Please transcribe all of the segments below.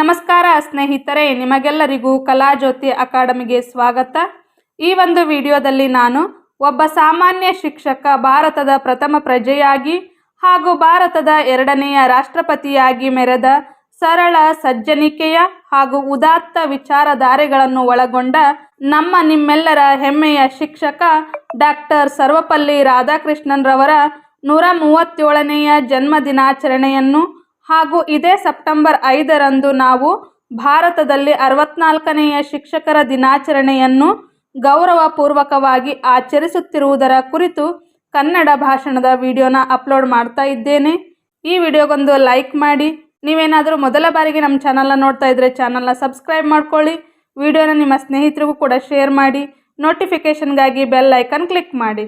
ನಮಸ್ಕಾರ ಸ್ನೇಹಿತರೆ, ನಿಮಗೆಲ್ಲರಿಗೂ ಕಲಾಜ್ಯೋತಿ ಅಕಾಡೆಮಿಗೆ ಸ್ವಾಗತ. ಈ ಒಂದು ವಿಡಿಯೋದಲ್ಲಿ ನಾನು ಒಬ್ಬ ಸಾಮಾನ್ಯ ಶಿಕ್ಷಕ, ಭಾರತದ ಪ್ರಥಮ ಪ್ರಜೆಯಾಗಿ ಹಾಗೂ ಭಾರತದ ಎರಡನೆಯ ರಾಷ್ಟ್ರಪತಿಯಾಗಿ ಮೆರೆದ ಸರಳ ಸಜ್ಜನಿಕೆಯ ಹಾಗೂ ಉದಾತ್ತ ವಿಚಾರಧಾರೆಗಳನ್ನು ಒಳಗೊಂಡ ನಮ್ಮ ನಿಮ್ಮೆಲ್ಲರ ಹೆಮ್ಮೆಯ ಶಿಕ್ಷಕ ಡಾಕ್ಟರ್ ಸರ್ವಪಲ್ಲಿ ರಾಧಾಕೃಷ್ಣನ್ರವರ ನೂರ ಮೂವತ್ತೇಳನೆಯ ಜನ್ಮ ದಿನಾಚರಣೆಯನ್ನು ಹಾಗೂ ಇದೇ ಸೆಪ್ಟೆಂಬರ್ ಐದರಂದು ನಾವು ಭಾರತದಲ್ಲಿ ಅರವತ್ನಾಲ್ಕನೆಯ ಶಿಕ್ಷಕರ ದಿನಾಚರಣೆಯನ್ನು ಗೌರವಪೂರ್ವಕವಾಗಿ ಆಚರಿಸುತ್ತಿರುವುದರ ಕುರಿತು ಕನ್ನಡ ಭಾಷಣದ ವಿಡಿಯೋನ ಅಪ್ಲೋಡ್ ಮಾಡ್ತಾ ಇದ್ದೇನೆ. ಈ ವಿಡಿಯೋಗೊಂದು ಲೈಕ್ ಮಾಡಿ, ನೀವೇನಾದರೂ ಮೊದಲ ಬಾರಿಗೆ ನಮ್ಮ ಚಾನಲ್ನ ನೋಡ್ತಾ ಇದ್ದರೆ ಚಾನಲ್ನ ಸಬ್ಸ್ಕ್ರೈಬ್ ಮಾಡ್ಕೊಳ್ಳಿ, ವಿಡಿಯೋನ ನಿಮ್ಮ ಸ್ನೇಹಿತರಿಗೂ ಕೂಡ ಶೇರ್ ಮಾಡಿ ನೋಟಿಫಿಕೇಷನ್ಗಾಗಿ ಬೆಲ್ ಐಕನ್ ಕ್ಲಿಕ್ ಮಾಡಿ.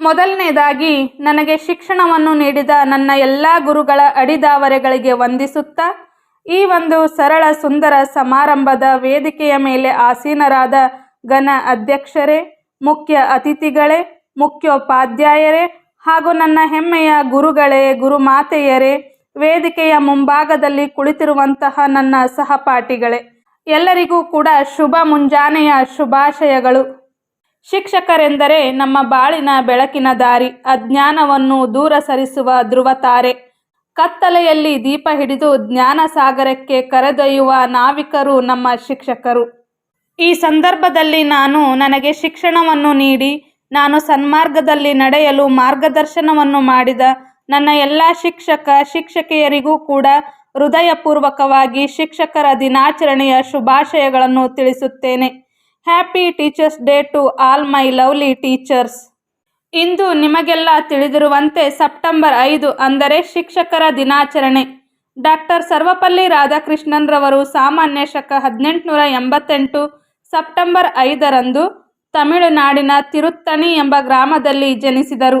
ಮೊದಲನೇದಾಗಿ, ನನಗೆ ಶಿಕ್ಷಣವನ್ನು ನೀಡಿದ ನನ್ನ ಎಲ್ಲ ಗುರುಗಳ ಅಡಿದಾವರೆಗಳಿಗೆ ವಂದಿಸುತ್ತಾ, ಈ ಒಂದು ಸರಳ ಸುಂದರ ಸಮಾರಂಭದ ವೇದಿಕೆಯ ಮೇಲೆ ಆಸೀನರಾದ ಘನ ಅಧ್ಯಕ್ಷರೇ, ಮುಖ್ಯ ಅತಿಥಿಗಳೇ, ಮುಖ್ಯೋಪಾಧ್ಯಾಯರೇ ಹಾಗೂ ನನ್ನ ಹೆಮ್ಮೆಯ ಗುರುಗಳೇ, ಗುರುಮಾತೆಯರೇ, ವೇದಿಕೆಯ ಮುಂಭಾಗದಲ್ಲಿ ಕುಳಿತಿರುವಂತಹ ನನ್ನ ಸಹಪಾಠಿಗಳೇ, ಎಲ್ಲರಿಗೂ ಕೂಡ ಶುಭ ಮುಂಜಾನೆಯ ಶುಭಾಶಯಗಳು. ಶಿಕ್ಷಕರೆಂದರೆ ನಮ್ಮ ಬಾಳಿನ ಬೆಳಕಿನ ದಾರಿ, ಅಜ್ಞಾನವನ್ನು ದೂರ ಸರಿಸುವ ಧ್ರುವತಾರೆ. ಕತ್ತಲೆಯಲ್ಲಿ ದೀಪ ಹಿಡಿದು ಜ್ಞಾನ ಸಾಗರಕ್ಕೆ ಕರೆದೊಯ್ಯುವ ನಾವಿಕರು ನಮ್ಮ ಶಿಕ್ಷಕರು. ಈ ಸಂದರ್ಭದಲ್ಲಿ ನಾನು ನನಗೆ ಶಿಕ್ಷಣವನ್ನು ನೀಡಿ, ನಾನು ಸನ್ಮಾರ್ಗದಲ್ಲಿ ನಡೆಯಲು ಮಾರ್ಗದರ್ಶನವನ್ನು ಮಾಡಿದ ನನ್ನ ಎಲ್ಲ ಶಿಕ್ಷಕ, ಶಿಕ್ಷಕಿಯರಿಗೂ ಕೂಡ ಹೃದಯಪೂರ್ವಕವಾಗಿ ಶಿಕ್ಷಕರ ದಿನಾಚರಣೆಯ ಶುಭಾಶಯಗಳನ್ನು ತಿಳಿಸುತ್ತೇನೆ. Happy teachers day to all my lovely teachers ಇಂದು ನಿಮಗೆಲ್ಲ ತಿಳಿದಿರುವಂತೆ ಸೆಪ್ಟೆಂಬರ್ ಐದು ಅಂದರೆ ಶಿಕ್ಷಕರ ದಿನಾಚರಣೆ. ಡಾಕ್ಟರ್ ಸರ್ವಪಲ್ಲಿ ರಾಧಾಕೃಷ್ಣನ್ರವರು ಸಾಮಾನ್ಯ ಶಕ ಹದಿನೆಂಟುನೂರ ಎಂಬತ್ತೆಂಟು ಸೆಪ್ಟೆಂಬರ್ ಐದರಂದು ತಮಿಳುನಾಡಿನ ತಿರುತ್ತಣಿ ಎಂಬ ಗ್ರಾಮದಲ್ಲಿ ಜನಿಸಿದರು.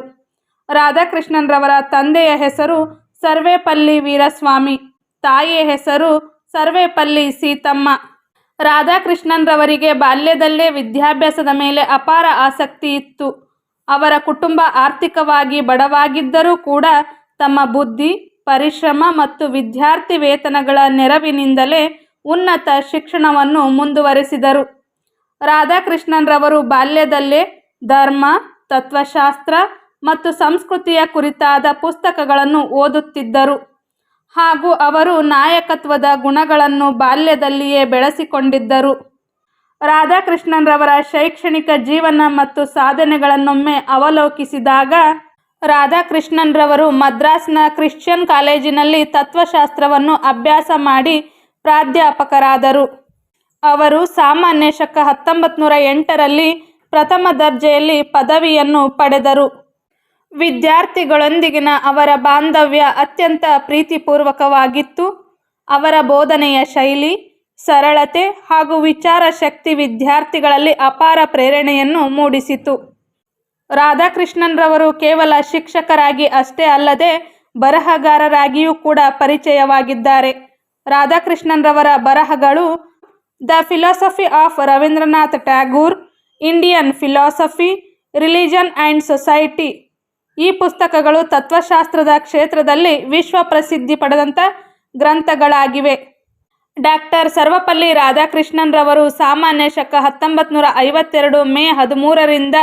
ರಾಧಾಕೃಷ್ಣನ್ರವರ ತಂದೆಯ ಹೆಸರು ಸರ್ವೇಪಲ್ಲಿ ವೀರಸ್ವಾಮಿ. ತಾಯಿಯ ಹೆಸರು ಸರ್ವೇಪಲ್ಲಿ ಸೀತಮ್ಮ. ರಾಧಾಕೃಷ್ಣನ್ರವರಿಗೆ ಬಾಲ್ಯದಲ್ಲೇ ವಿದ್ಯಾಭ್ಯಾಸದ ಮೇಲೆ ಅಪಾರ ಆಸಕ್ತಿ ಇತ್ತು. ಅವರ ಕುಟುಂಬ ಆರ್ಥಿಕವಾಗಿ ಬಡವಾಗಿದ್ದರೂ ಕೂಡ ತಮ್ಮ ಬುದ್ಧಿ, ಪರಿಶ್ರಮ ಮತ್ತು ವಿದ್ಯಾರ್ಥಿ ವೇತನಗಳ ನೆರವಿನಿಂದಲೇ ಉನ್ನತ ಶಿಕ್ಷಣವನ್ನು ಮುಂದುವರೆಸಿದರು. ರಾಧಾಕೃಷ್ಣನ್ರವರು ಬಾಲ್ಯದಲ್ಲೇ ಧರ್ಮ, ತತ್ವಶಾಸ್ತ್ರ ಮತ್ತು ಸಂಸ್ಕೃತಿಯ ಕುರಿತಾದ ಪುಸ್ತಕಗಳನ್ನು ಓದುತ್ತಿದ್ದರು. ಹಾಗೂ ಅವರು ನಾಯಕತ್ವದ ಗುಣಗಳನ್ನು ಬಾಲ್ಯದಲ್ಲಿಯೇ ಬೆಳೆಸಿಕೊಂಡಿದ್ದರು. ರಾಧಾಕೃಷ್ಣನ್ರವರ ಶೈಕ್ಷಣಿಕ ಜೀವನ ಮತ್ತು ಸಾಧನೆಗಳನ್ನೊಮ್ಮೆ ಅವಲೋಕಿಸಿದಾಗ, ರಾಧಾಕೃಷ್ಣನ್ರವರು ಮದ್ರಾಸ್ನ ಕ್ರಿಶ್ಚಿಯನ್ ಕಾಲೇಜಿನಲ್ಲಿ ತತ್ವಶಾಸ್ತ್ರವನ್ನು ಅಭ್ಯಾಸ ಮಾಡಿ ಪ್ರಾಧ್ಯಾಪಕರಾದರು. ಅವರು ಸಾಮಾನ್ಯ ಶಕ ಹತ್ತೊಂಬತ್ತು ನೂರ ಎಂಟರಲ್ಲಿ ಪ್ರಥಮ ದರ್ಜೆಯಲ್ಲಿ ಪದವಿಯನ್ನು ಪಡೆದರು. ವಿದ್ಯಾರ್ಥಿಗಳೊಂದಿಗಿನ ಅವರ ಬಾಂಧವ್ಯ ಅತ್ಯಂತ ಪ್ರೀತಿಪೂರ್ವಕವಾಗಿತ್ತು. ಅವರ ಬೋಧನೆಯ ಶೈಲಿ, ಸರಳತೆ ಹಾಗೂ ವಿಚಾರ ಶಕ್ತಿ ವಿದ್ಯಾರ್ಥಿಗಳಲ್ಲಿ ಅಪಾರ ಪ್ರೇರಣೆಯನ್ನು ಮೂಡಿಸಿತು. ರಾಧಾಕೃಷ್ಣನ್ರವರು ಕೇವಲ ಶಿಕ್ಷಕರಾಗಿ ಅಷ್ಟೇ ಅಲ್ಲದೆ ಬರಹಗಾರರಾಗಿಯೂ ಕೂಡ ಪರಿಚಯವಾಗಿದ್ದಾರೆ. ರಾಧಾಕೃಷ್ಣನ್ರವರ ಬರಹಗಳು the philosophy of Rabindranath Tagore, Indian philosophy, religion and society ಈ ಪುಸ್ತಕಗಳು ತತ್ವಶಾಸ್ತ್ರದ ಕ್ಷೇತ್ರದಲ್ಲಿ ವಿಶ್ವ ಪ್ರಸಿದ್ಧಿ ಪಡೆದಂಥ ಗ್ರಂಥಗಳಾಗಿವೆ. ಡಾಕ್ಟರ್ ಸರ್ವಪಲ್ಲಿ ರಾಧಾಕೃಷ್ಣನ್ರವರು ಸಾಮಾನ್ಯ ಶಕ ಹತ್ತೊಂಬತ್ತು ನೂರ ಐವತ್ತೆರಡು ಮೇ ಹದಿಮೂರರಿಂದ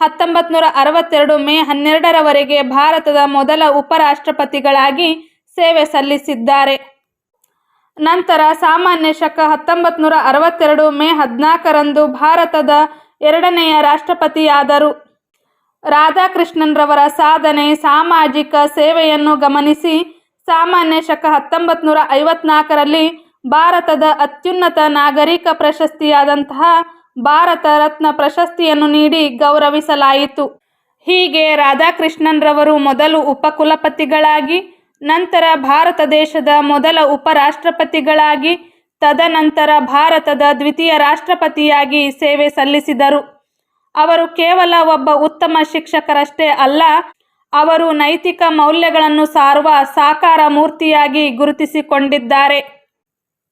ಹತ್ತೊಂಬತ್ತು ನೂರ ಅರವತ್ತೆರಡು ಮೇ ಹನ್ನೆರಡರವರೆಗೆ ಭಾರತದ ಮೊದಲ ಉಪರಾಷ್ಟ್ರಪತಿಗಳಾಗಿ ಸೇವೆ ಸಲ್ಲಿಸಿದ್ದಾರೆ. ನಂತರ ಸಾಮಾನ್ಯ ಶಕ ಹತ್ತೊಂಬತ್ತು ನೂರ ಅರವತ್ತೆರಡು ಮೇ ಹದಿನಾಲ್ಕರಂದು ಭಾರತದ ಎರಡನೆಯ ರಾಷ್ಟ್ರಪತಿಯಾದರು. ರಾಧಾಕೃಷ್ಣನ್ರವರ ಸಾಧನೆ, ಸಾಮಾಜಿಕ ಸೇವೆಯನ್ನು ಗಮನಿಸಿ ಸಾಮಾನ್ಯ ಶಕ ಹತ್ತೊಂಬತ್ತು ನೂರ ಐವತ್ನಾಲ್ಕರಲ್ಲಿ ಭಾರತದ ಅತ್ಯುನ್ನತ ನಾಗರಿಕ ಪ್ರಶಸ್ತಿಯಾದಂತಹ ಭಾರತ ರತ್ನ ಪ್ರಶಸ್ತಿಯನ್ನು ನೀಡಿ ಗೌರವಿಸಲಾಯಿತು. ಹೀಗೆ ರಾಧಾಕೃಷ್ಣನ್ರವರು ಮೊದಲು ಉಪಕುಲಪತಿಗಳಾಗಿ, ನಂತರ ಭಾರತ ದೇಶದ ಮೊದಲ ಉಪರಾಷ್ಟ್ರಪತಿಗಳಾಗಿ, ತದನಂತರ ಭಾರತದ ದ್ವಿತೀಯ ರಾಷ್ಟ್ರಪತಿಯಾಗಿ ಸೇವೆ ಸಲ್ಲಿಸಿದರು. ಅವರು ಕೇವಲ ಒಬ್ಬ ಉತ್ತಮ ಶಿಕ್ಷಕರಷ್ಟೇ ಅಲ್ಲ, ಅವರು ನೈತಿಕ ಮೌಲ್ಯಗಳನ್ನು ಸಾರುವ ಸಾಕಾರ ಮೂರ್ತಿಯಾಗಿ ಗುರುತಿಸಿಕೊಂಡಿದ್ದಾರೆ.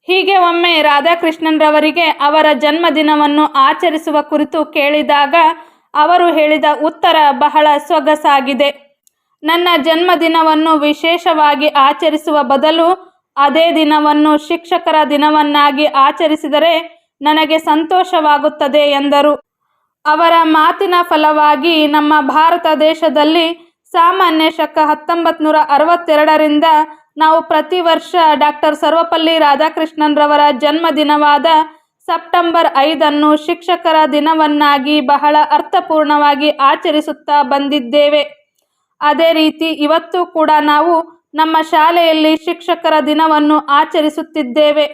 ಹೀಗೆ ಒಮ್ಮೆ ರಾಧಾಕೃಷ್ಣನ್ರವರಿಗೆ ಅವರ ಜನ್ಮದಿನವನ್ನು ಆಚರಿಸುವ ಕುರಿತು ಕೇಳಿದಾಗ ಅವರು ಹೇಳಿದ ಉತ್ತರ ಬಹಳ ಸೊಗಸಾಗಿದೆ. ನನ್ನ ಜನ್ಮದಿನವನ್ನು ವಿಶೇಷವಾಗಿ ಆಚರಿಸುವ ಬದಲು ಅದೇ ದಿನವನ್ನು ಶಿಕ್ಷಕರ ದಿನವನ್ನಾಗಿ ಆಚರಿಸಿದರೆ ನನಗೆ ಸಂತೋಷವಾಗುತ್ತದೆ ಎಂದರು. ಅವರ ಮಾತಿನ ಫಲವಾಗಿ ನಮ್ಮ ಭಾರತ ದೇಶದಲ್ಲಿ ಸಾಮಾನ್ಯ ಶಕ ಹತ್ತೊಂಬತ್ತು ನೂರ ಅರವತ್ತೆರಡರಿಂದ ನಾವು ಪ್ರತಿ ವರ್ಷ ಡಾಕ್ಟರ್ ಸರ್ವಪಲ್ಲಿ ರಾಧಾಕೃಷ್ಣನ್ರವರ ಜನ್ಮದಿನವಾದ ಸೆಪ್ಟೆಂಬರ್ ಐದನ್ನು ಶಿಕ್ಷಕರ ದಿನವನ್ನಾಗಿ ಬಹಳ ಅರ್ಥಪೂರ್ಣವಾಗಿ ಆಚರಿಸುತ್ತಾ ಬಂದಿದ್ದೇವೆ. ಅದೇ ರೀತಿ ಇವತ್ತು ಕೂಡ ನಾವು ನಮ್ಮ ಶಾಲೆಯಲ್ಲಿ ಶಿಕ್ಷಕರ ದಿನವನ್ನು ಆಚರಿಸುತ್ತಿದ್ದೇವೆ.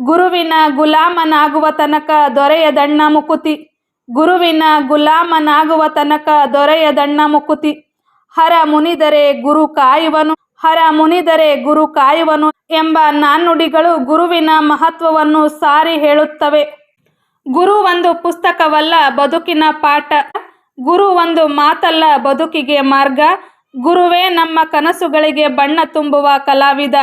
ಗುರುವಿನ ಗುಲಾಮನಾಗುವ ತನಕ ದೊರೆಯದಣ್ಣ ಮುಕುತಿ. ಗುರುವಿನ ಗುಲಾಮನಾಗುವ ತನಕ ದೊರೆಯದಣ್ಣ ಮುಕುತಿ. ಹರ ಮುನಿದರೆ ಗುರು ಕಾಯುವನು, ಹರ ಮುನಿದರೆ ಗುರು ಕಾಯುವನು ಎಂಬ ನಾಣ್ಣುಡಿಗಳು ಗುರುವಿನ ಮಹತ್ವವನ್ನು ಸಾರಿ ಹೇಳುತ್ತವೆ. ಗುರು ಒಂದು ಪುಸ್ತಕವಲ್ಲ, ಬದುಕಿನ ಪಾಠ. ಗುರು ಒಂದು ಮಾತಲ್ಲ, ಬದುಕಿಗೆ ಮಾರ್ಗ. ಗುರುವೇ ನಮ್ಮ ಕನಸುಗಳಿಗೆ ಬಣ್ಣ ತುಂಬುವ ಕಲಾವಿದ.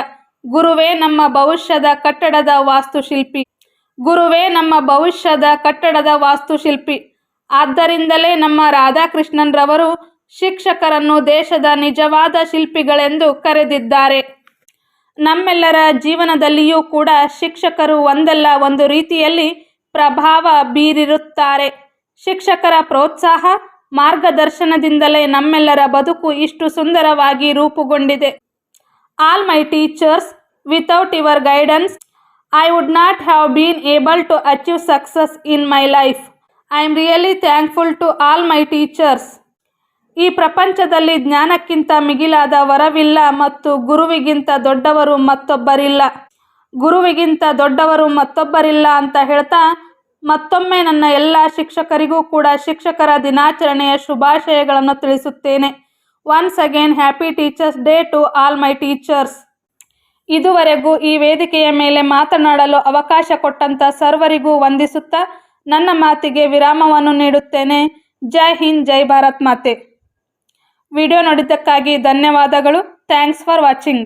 ಗುರುವೇ ನಮ್ಮ ಭವಿಷ್ಯದ ಕಟ್ಟಡದ ವಾಸ್ತುಶಿಲ್ಪಿ. ಗುರುವೇ, ನಮ್ಮ ಭವಿಷ್ಯದ ಕಟ್ಟಡದ ವಾಸ್ತುಶಿಲ್ಪಿ. ಆದ್ದರಿಂದಲೇ ನಮ್ಮ ರಾಧಾಕೃಷ್ಣನ್ರವರು ಶಿಕ್ಷಕರನ್ನು ದೇಶದ ನಿಜವಾದ ಶಿಲ್ಪಿಗಳೆಂದು ಕರೆದಿದ್ದಾರೆ. ನಮ್ಮೆಲ್ಲರ ಜೀವನದಲ್ಲಿಯೂ ಕೂಡ ಶಿಕ್ಷಕರು ಒಂದಲ್ಲ ಒಂದು ರೀತಿಯಲ್ಲಿ ಪ್ರಭಾವ ಬೀರಿರುತ್ತಾರೆ. ಶಿಕ್ಷಕರ ಪ್ರೋತ್ಸಾಹ, ಮಾರ್ಗದರ್ಶನದಿಂದಲೇ ನಮ್ಮೆಲ್ಲರ ಬದುಕು ಇಷ್ಟು ಸುಂದರವಾಗಿ ರೂಪುಗೊಂಡಿದೆ. All my teachers without your guidance I would not have been able to achieve success in my life I am really thankful to all my teachers ಈ ಪ್ರಪಂಚದಲ್ಲಿ ಜ್ಞಾನಕ್ಕಿಂತ ಮಿಗಿಲಾದ ವರವಿಲ್ಲ ಮತ್ತು ಗುರುವಿಗಿಂತ ದೊಡ್ಡವರು ಮತ್ತೊಬ್ಬರಿಲ್ಲ. ಗುರುವಿಗಿಂತ ದೊಡ್ಡವರು ಮತ್ತೊಬ್ಬರಿಲ್ಲ ಅಂತ ಹೇಳ್ತಾ ಮತ್ತೊಮ್ಮೆ ನನ್ನ ಎಲ್ಲ ಶಿಕ್ಷಕರಿಗೂ ಕೂಡ ಶಿಕ್ಷಕರ ದಿನಾಚರಣೆಯ ಶುಭಾಶಯಗಳನ್ನು ತಿಳಿಸುತ್ತೇನೆ. Once again happy teachers day to all my teachers ಇದುವರೆಗೂ ಈ ವೇದಿಕೆಯ ಮೇಲೆ ಮಾತನಾಡಲು ಅವಕಾಶ ಕೊಟ್ಟಂತ ಸರ್ವರಿಗೂ ವಂದಿಸುತ್ತಾ ನನ್ನ ಮಾತಿಗೆ ವಿರಾಮವನ್ನು ನೀಡುತ್ತೇನೆ. ಜೈ ಹಿಂದ್, ಜೈ ಭಾರತ್ ಮಾತೆ. ವಿಡಿಯೋ ನೋಡಿದ್ದಕ್ಕಾಗಿ ಧನ್ಯವಾದಗಳು. Thanks for watching.